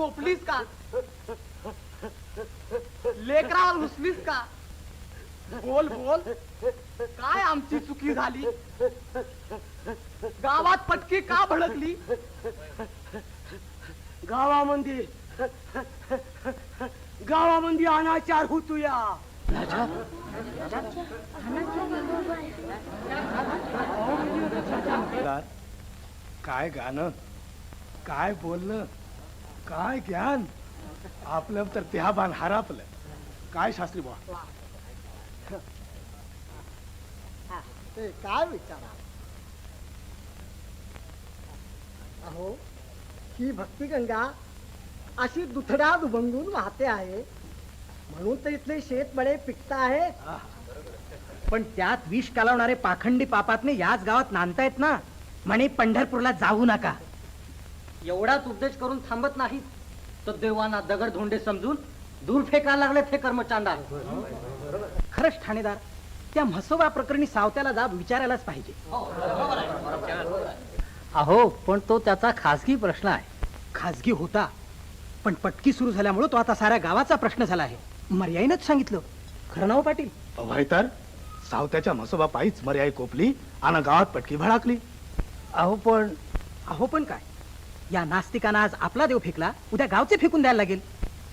कोपलीस का? लेकरावर घुसलीस का? बोल बोल. काय आमची चुकी झाली? गावात पटकी का भडकली? गावामध्ये गावामध्ये अनाचार होतोया काय गाणं? काय बोलणं? काय ज्ञान? आपलं तर त्या बाण हरापलं. काय शास्त्री ते काय विचारा? अहो ही भक्तिगंगा अशी दुथड्या दुभंगून वाहते आहे. म्हणून तर इथले शेतमळे पिकता आहेत. पण त्यात विष कालवणारे पाखंडी पापातने याच गावात नांदतायत ना? म्हणे पंढरपूरला जाऊ नका. एवढाच उपदेश करून थांबत नाही तर देवांना दगड धोंडे समजून दूर फेकायला लागले हे कर्मचांडा. खरंच ठाणेदार त्या म्हसोबा प्रकरणी सावत्याला जाब विचारायलाच पाहिजे. अहो पण तो त्याचा खासगी प्रश्न आहे. खाजगी होता पण पटकी सुरू झाल्यामुळे तो आता साऱ्या गावाचा प्रश्न झाला आहे. मर्याईनच सांगितलं. खरं नाव पाटील? अभय तर सावत्याच्या म्हसोबा पायीच मर्याई कोपली आणि गावात पटकी भडाकली. अहो पण अहो पण काय? या नास्तिकांना आज आपला देव फेकला उद्या गावचे फेकून द्यायला लागेल.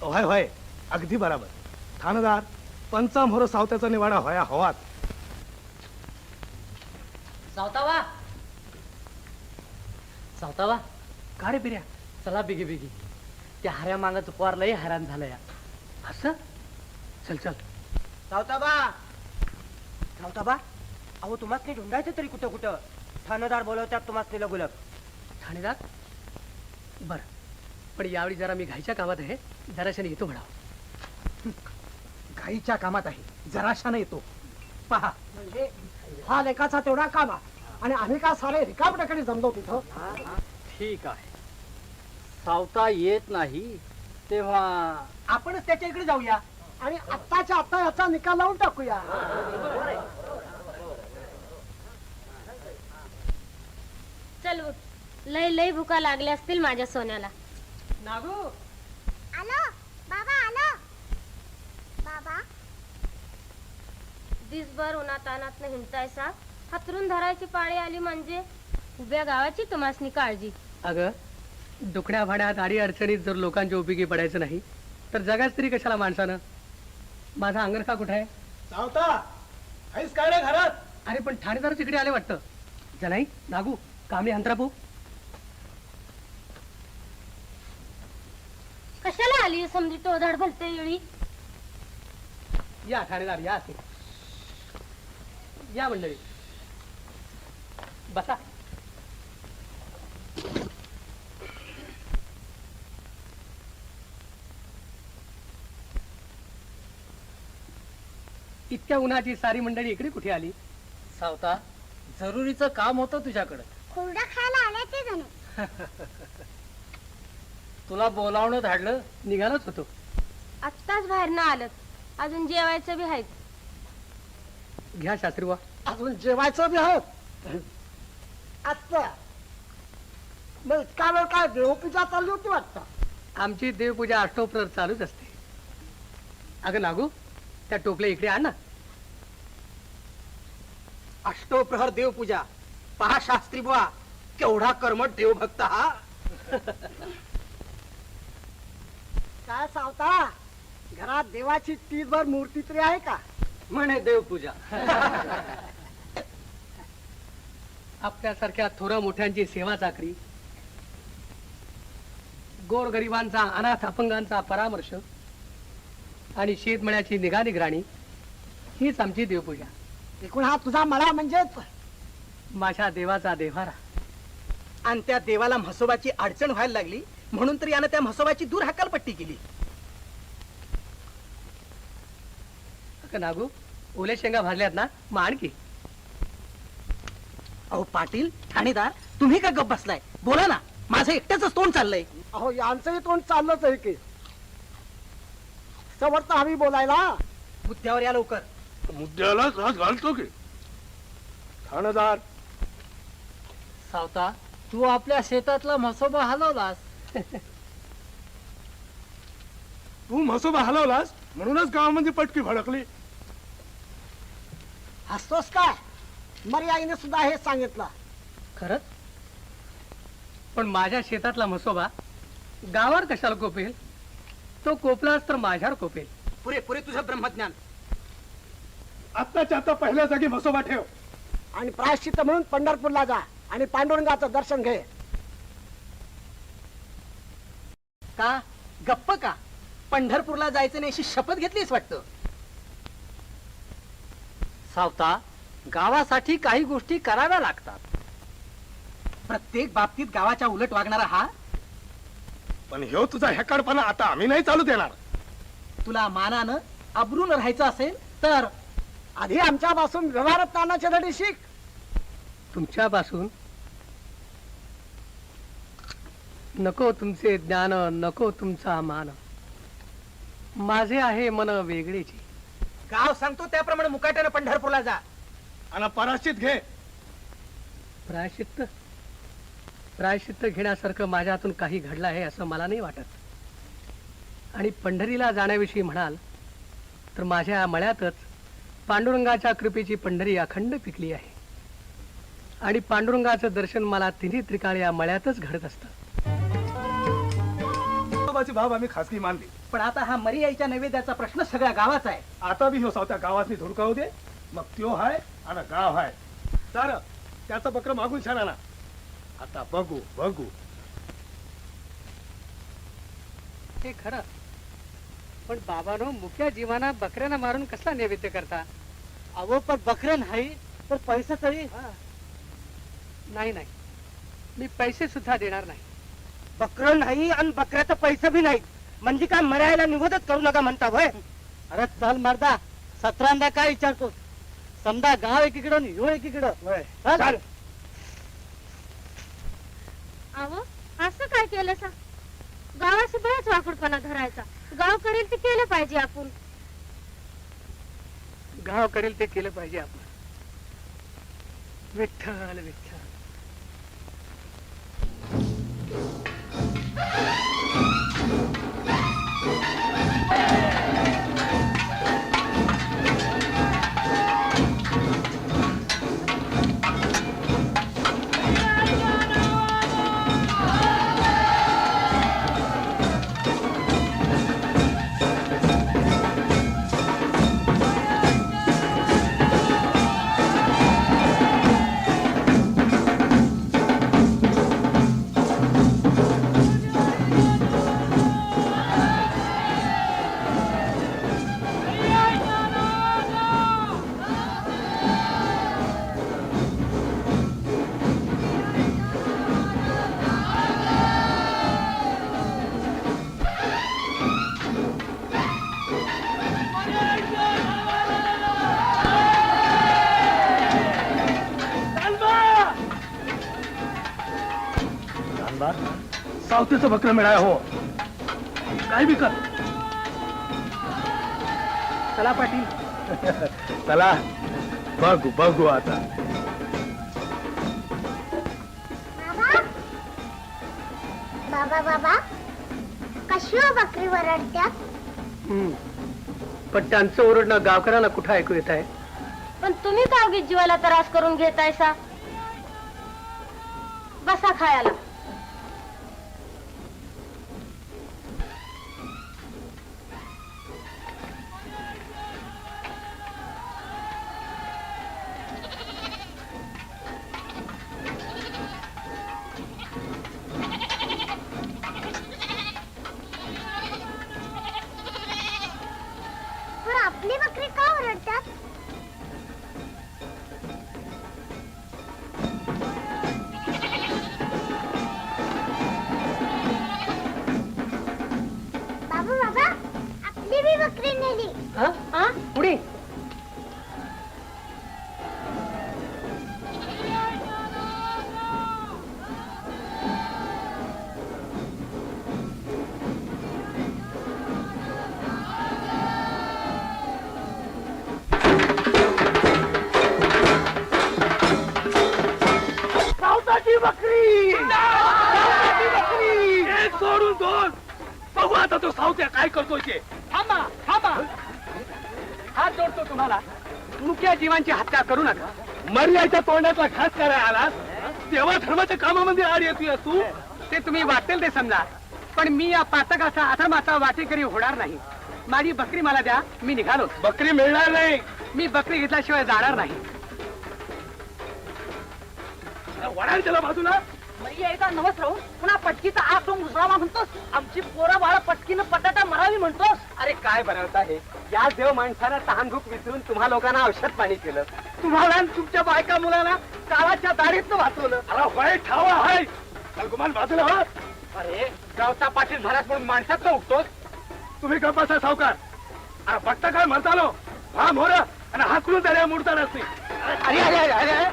होय होय. अगदी बराबर. ठाणदार पंचामोर सावत्याचा निवाडा होया हवात. सावतावा. सावतावा. का रे बिर्या चला बिगी बिगी. त्या हऱ्या मागाचं पोर लय हैराण झालं या असं? चल चल. सावताबा! सावताबा अहो तुम्हाला ढुंढायचं तरी कुठं कुठं? ठाणेदार बोलवत्यात तुम्हाला गुलाब ठाणेदार बर. पण यावेळी जरा मी घाईच्या कामात आहे. जराशाने येतो म्हणा. घाईच्या कामात आहे. जराशानं येतो. पहा. म्हणजे? हा लेखाचा तेवढा कामा. आणि आम्ही का सारे रिकामट्याकडे जमलो तिथं? ठीक आहे. सावता येत नाही तेव्हा आपणच त्याच्या इकडे जाऊया. आणि आत्ताच्या आत्ता याचा निकाल लावून टाकूया. चल उठ. लय लय भुका लागल्या असतील माझ्या सोन्याला. नागू. आलो. बाबा आलो. बाबा. दिसभर उन्हात अनात हिंडतायसा हातरून धरायची पाळी आली म्हणजे उभ्या गावाची तुम्हासनी काळजी. अगं दुखड्या भाड्यात आडी अडचणीत जर लोकांच्या उपयोगी पडायचं नाही तर जगाच तरी कशाला माणसानं? माझा अंगरखा कुठे आहे? सावता आहेस काय रे घरात? अरे पण ठाणेदारच इकडे आले वाटतं. जनाई नागू कामली अंतरापू आली समजी टोधाड भलते येळी. या ठाणेदार या असे. या मंडळी. बसा. इतक्या उन्हाची सारी मंडळी इकडे कुठे आली? सावता जरुरीचं काम होतं तुझ्याकडं. कोरडा खायला आल्याचे जणू. तुला बोलावणं धाडलं निघालच होतो. आत्ताच बाहेर ना आलं अजून जेवायचं बी आहेत घ्या शास्त्रीवा अजून जेवायचं बी आहोत आत्ता मग इतका वेळ काय देवपूजा चालली होती वाटतं? आमची देवपूजा अष्टोप्रहर चालूच असते. अगं नागू त्या टोपल्या इकडे आण ना. अष्टोप्रहर देवपूजा. पहा शास्त्री बुवा केवढा कर्मठ देवभक्त हा. काय सावता? घरात देवाची तीसभर मूर्ती तरी आहे का? म्हणे देवपूजा. आपल्यासारख्या थोरा मोठ्यांची सेवा चाकरी गोरगरिबांचा अनाथ अपंगांचा परामर्श आणि शेतमळ्याची निगा निगराणी हीच आमची देवपूजा. एकूण हा तुझा मळा म्हणजेच? माझ्या देवाचा देव्हारा. आणि त्या देवाला म्हसोबाची अडचण व्हायला लागली? म्हणून तर यानं त्या म्हसोबाची दूर हकालपट्टी केली. अगं नागू ओले शेंगा भाजल्यात ना मग आणखी अहो पाटील ठाणेदार तुम्ही का गप बसलाय? बोला ना माझं एकट्याच तोंड चाललंय. अहो यांचंही तोंड चाललंच आहे की. समर्थ हवी बोलायला. मुद्द्यावर या लवकर. मुद्द्यालाच हात घालतो की. ठाणदार. सावता तू आपल्या शेतातला म्हसोबा हलवलास. तू म्हसोबा हलवलास म्हणूनच गावामध्ये पटकी भडकली हसतोस काय? मर्याईने सुद्धा हे सांगितलं. खरंच? पण माझ्या शेतातला म्हसोबा गावावर कशाला कोपेल? तो कोपलाच तर माझ्यावर कोपेल. पुरे पुरे तुझं ब्रह्मज्ञान. आत्ताच्या आता पहिल्या जागी म्हसोबा ठेव. आणि प्रायश्चित्त म्हणून पंढरपूरला जा आणि पांडुरंगाचं दर्शन घे. का? गप्प का? पंढरपूरला जायचं नाही अशी शपथ घेतलीस वाटतं? सावता गावासाठी काही गोष्टी कराव्या लागतात. प्रत्येक बाबतीत गावाच्या उलट वागणारा हा? पण ह्यो तुझा हेकाडपणा आता आम्ही नाही चालू देणार. तुला मानानं अब्रून राहायचं असेल तर? आधी आमच्यापासून व्यवहारात तानाचे धडे शिक. तुमच्यापासून नको तुमचे ज्ञान नको तुमचा मान. माझे आहे मन वेगळेची. गाव सांगतो त्याप्रमाणे मुकाट्यानं पंढरपूरला जा. आणि पराश्चित घे. प्रायश्चित्त? प्रायश्चित्त घेण्यासारखं माझ्या हातून काही घडलं आहे असं मला नाही वाटत. आणि पंढरीला जाण्याविषयी म्हणाल तर माझ्या मळ्यातच पांडुरंगाच्या कृपेची पंढरी अखंड पिकली आहे. आणि पांडुरंगाचं दर्शन मला तिन्ही त्रिकाळ या मळ्यातच घडत असतं. म्हसोबाची बाब आम्ही खासगी मानली. पण आता हा मर्याईच्या नैवेद्याचा प्रश्न सगळ्या गावाचा आहे. आता बी ह्यो सावत्या गावातनी धुडकावू दे. मग त्यो हाय आणि गाव हाय. चार त्याचा बकर मागून छान ना. आता बघू बघू. हे खरं. पण बाबानो मुख्या जीवाना बकऱ्याला मारून कसला नैवेद्य करता? अहो पण बकरे नाही तर पैसा तरी? नाही नाही. मी पैसे सुद्धा देणार नाही. बकरं नाही आणि बकऱ्याचा पैसा बी नाही म्हणजे काय मरायला निवडच करू नका म्हणता भय अरे चल मर्दा. सतरांदा काय विचारतो समजा गाव एकीकडं आणि ह्यो. एकीकडं. चाल. अहो असं काय केलं सा गावाशी बराच वाकडपणा धरायचा. गाव करेल ते केलं पाहिजे आपण. गाव करेल ते केलं पाहिजे आपण. विठ्ठल विठ्ठल. Yeah. जानबा सावतेचं बकर मिळाय हो. काय बी कर. चला पाटील. चला. बघू बघू आता. बाबा. बाबा कशी हो बकरी वरडत्यात? हम्म. पण त्यांचं ओरडणं गावकऱ्यांना कुठं ऐकू येत आहे? पण तुम्ही का उगीच जीवाला त्रास करून घेताय सा बसा खायला. आपली बकरी का ओरडतात बाबू बाबा आपली बी बकरी नेली हा? हा? पुढे करतोय ते थांबा थांबा. हात जोडतो तुम्हाला. मुख्या जीवांची हत्या करू नका. मर्याच्या तोंडातला खास करायला आलास तेव्हा धर्माच्या कामामध्ये आड येतोय तू. ते तुम्ही वाटेल ते समजा. पण मी या पातकाचा अधर्माचा वाटेकरी होणार नाही. माझी बकरी मला द्या मी निघालो. बकरी मिळणार नाही. मी बकरी घेतल्याशिवाय जाणार नाही. वडाल त्याला बाजूला एकदा नवस राहून. पुन्हा पटकीचा आग तो मुसरावा म्हणतोस. आमची पोरं बाळ पटकीनं बटाटा मरावी म्हणतोस. अरे काय बनवता हे? या देव माणसानं तहानभूक विसरून तुम्हा लोकांना औषध पाणी केलं. तुम्हाला आणि तुमच्या बायका मुलाला काळाच्या दाढीत वाचवलं. अरे होय ठावा हाय. गुमान बाजूला हो. अरे गावचा पाटील महाराज म्हणून माणसात उठतोस? तुम्ही गप्पाचा सावकार. अरे बघता काय म्हणतालो? हा मोर आणि हाकलून त्याला मुडता नसते अरे अरे अरे अरे.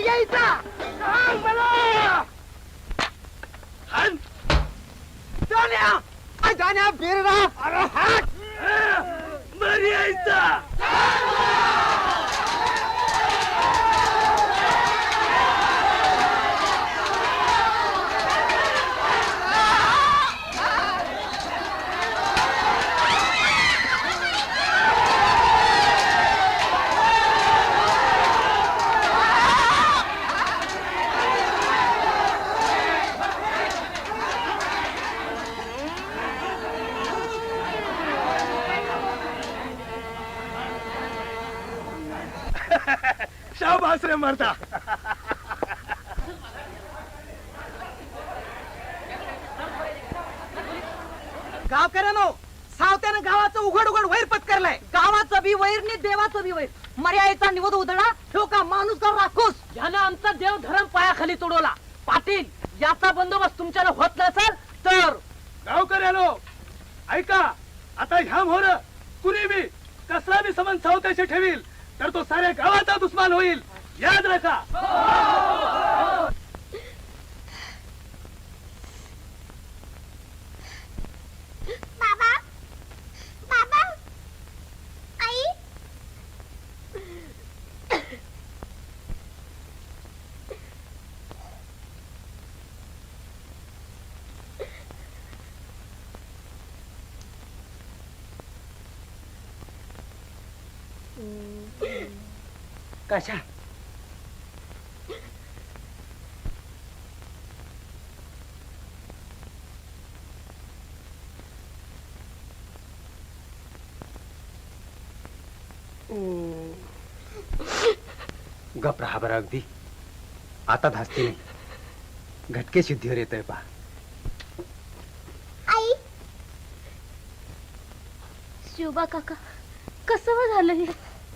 मर्याईचा जाण्या. आ, जाण्या बिररा अरे हात शाबास रे मरता गावकऱ्यानो सावत्यानं गावाचं उघड उघड वैर पत्करलाय. गावाचं बी वैर नि देवाचं बी वैर. मर्यादेचा निवद उधळा ठेव का माणूस का राखूस यानं आमचा देव धर्म पायाखाली तोडवला पाटील याचा बंदोबस्त तुमच्यानं होत नसेल तर गावकऱ्यानो ऐका आता ह्या मोर कुणी बी कसला बी संबंध सावत्याशी ठेवील तर तो साऱ्या गावाचा दुश्मन होईल याद राखा बाबा बाबा आई कशा? गप राहा बरं अगदी. आता धास्ती नाही घटके शुद्धीवर येतोय पा आई. शिवबा काका कसं झालं हे?